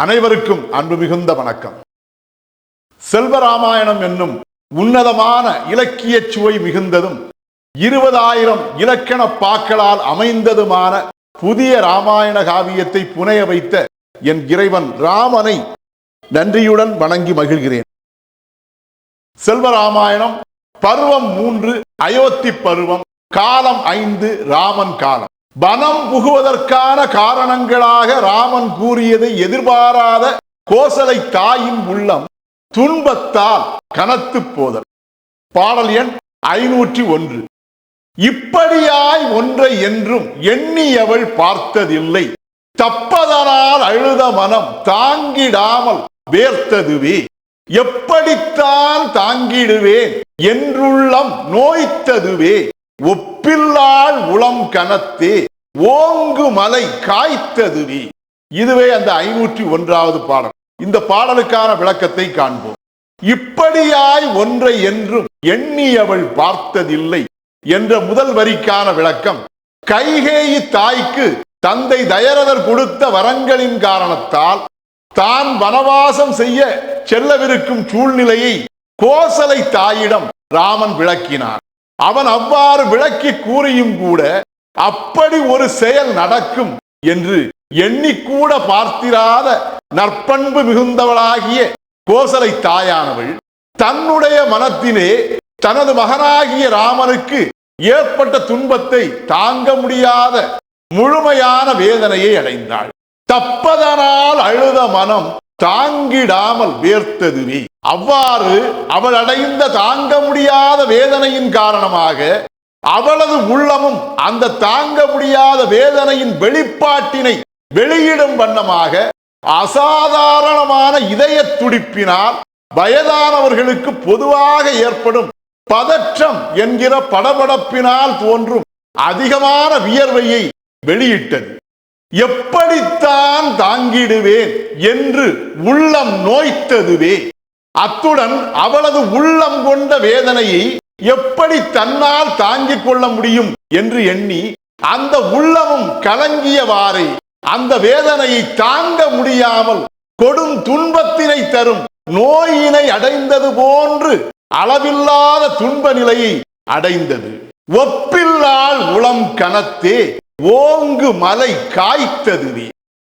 அனைவருக்கும் அன்பு மிகுந்த வணக்கம். செல்வராமாயணம் என்னும் உன்னதமான இலக்கிய சுவை மிகுந்ததும் இருபதாயிரம் இலக்கண பாக்களால் அமைந்ததுமான புதிய ராமாயண காவியத்தை புனைய வைத்த என் இறைவன் ராமனை நன்றியுடன் வணங்கி மகிழ்கிறேன். செல்வராமாயணம் பருவம் மூன்று அயோத்தி பருவம் காலம் ஐந்து ராமன் காலம். பனம் புகுவதற்கான காரணங்களாக ராமன் கூறியதை எதிர்பாராத கோசலை தாயின் உள்ளம் துன்பத்தால் கனத்து போதல். பாடல் எண் ஐநூற்றி ஒன்று. இப்படியாய் ஒன்றை என்றும் எண்ணியவள் பார்த்ததில்லை. தப்பதனால் அழுத மனம் தாங்கிடாமல் வேர்த்ததுவே. எப்படித்தான் தாங்கிடுவேன் என்றுள்ளம் நோய்த்ததுவே. ஒப்பில்லாள் உளம் கனத்தே ஓங்கு மலை காய்த்ததுவே இதுவே அந்த ஐநூற்றி ஒன்றாவது பாடல். இந்த பாடலுக்கான விளக்கத்தை காண்போம். இப்படியாய் ஒன்றை என்றும் எண்ணியவள் பார்த்ததில்லை என்ற முதல் வரிக்கான விளக்கம் கைகேயி தாய்க்கு தந்தை தயரதர் கொடுத்த வரங்களின் காரணத்தால் தான் வனவாசம் செய்ய செல்லவிருக்கும் சூழ்நிலையை கோசலை தாயிடம் ராமன் விளக்கினார். அவன் அவ்வாறு விளக்கி கூறியும் கூட அப்படி ஒரு செயல் நடக்கும் என்று எண்ணிக்கூட பார்த்திராத நற்பண்பு மிகுந்தவளாகிய கோசலை தாயானவள் தன்னுடைய மனத்திலே தனது மகனாகிய ராமனுக்கு ஏற்பட்ட துன்பத்தை தாங்க முடியாத முழுமையான வேதனையை அடைந்தாள். தப்பதனால் அழுத மனம் தாங்கிடாமல் வேர்த்ததுவே அவ்வாறு அவள் அடைந்த தாங்க முடியாத வேதனையின் காரணமாக அவளது உள்ளமும் அந்த தாங்க முடியாத வேதனையின் வெளிப்பாட்டினை வெளியிடும் வண்ணமாக அசாதாரணமான இதய துடிப்பினால் வயதானவர்களுக்கு பொதுவாக ஏற்படும் பதற்றம் என்கிற படபடப்பினால் தோன்றும் அதிகமான வியர்வையை வெளியிட்டது. எப்படித்தான் தாங்கிடுவேன் என்று உள்ளம் நோய்த்ததுவே. அத்துடன் அவளது உள்ளம் கொண்ட வேதனையை எப்படி தன்னால் தாங்கிக் கொள்ள முடியும் என்று எண்ணி அந்த உள்ளமும் கலங்கியவாறே அந்த வேதனையை தாங்க முடியாமல் கொடும் துன்பத்தினை தரும் நோயினை அடைந்தது போன்று அளவில்லாத துன்ப நிலையை அடைந்தது. ஒப்பில்லால் உளம் கனத்தே. ஓங்கு மலை காய்த்ததுவே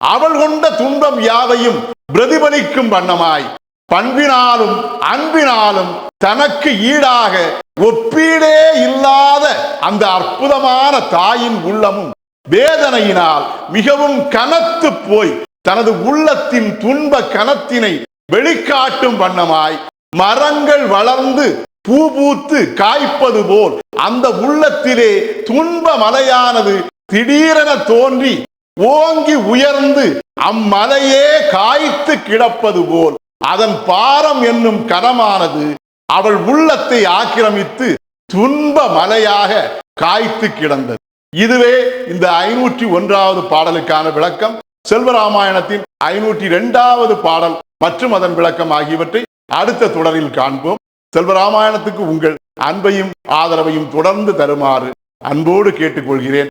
அவள் கொண்ட துன்பம் யாவையும் பிரதிபலிக்கும் வண்ணமாய். பண்பினாலும் அன்பினாலும் தனக்கு ஈடாக ஒப்பீடே இல்லாத அந்த அற்புதமான தாயின் உள்ளமும் வேதனையினால் மிகவும் கனத்து போய் தனது உள்ளத்தின் துன்ப கனத்தினை வெளிக்காட்டும் வண்ணமாய் மரங்கள் வளர்ந்து பூ பூத்து காய்ப்பது போல் அந்த உள்ளத்திலே துன்ப மலையானது திடீரென தோன்றி ஓங்கி உயர்ந்து அம்மலையே காய்த்து கிடப்பது போல் அதன் பாரம் என்னும் கரமானது அவள் உள்ளத்தை ஆக்கிரமித்து துன்ப மலையாக காய்த்து கிடந்தது. இதுவே இந்த ஐநூற்றி ஒன்றாவது பாடலுக்கான விளக்கம். செல்வராமாயணத்தின் ஐநூற்றி இரண்டாவது பாடல் மற்றும் அதன் விளக்கம் ஆகியவற்றை அடுத்த தொடரில் காண்போம். செல்வராமாயணத்துக்கு உங்கள் அன்பையும் ஆதரவையும் தொடர்ந்து தருமாறு அன்போடு கேட்டுக்கொள்கிறேன்.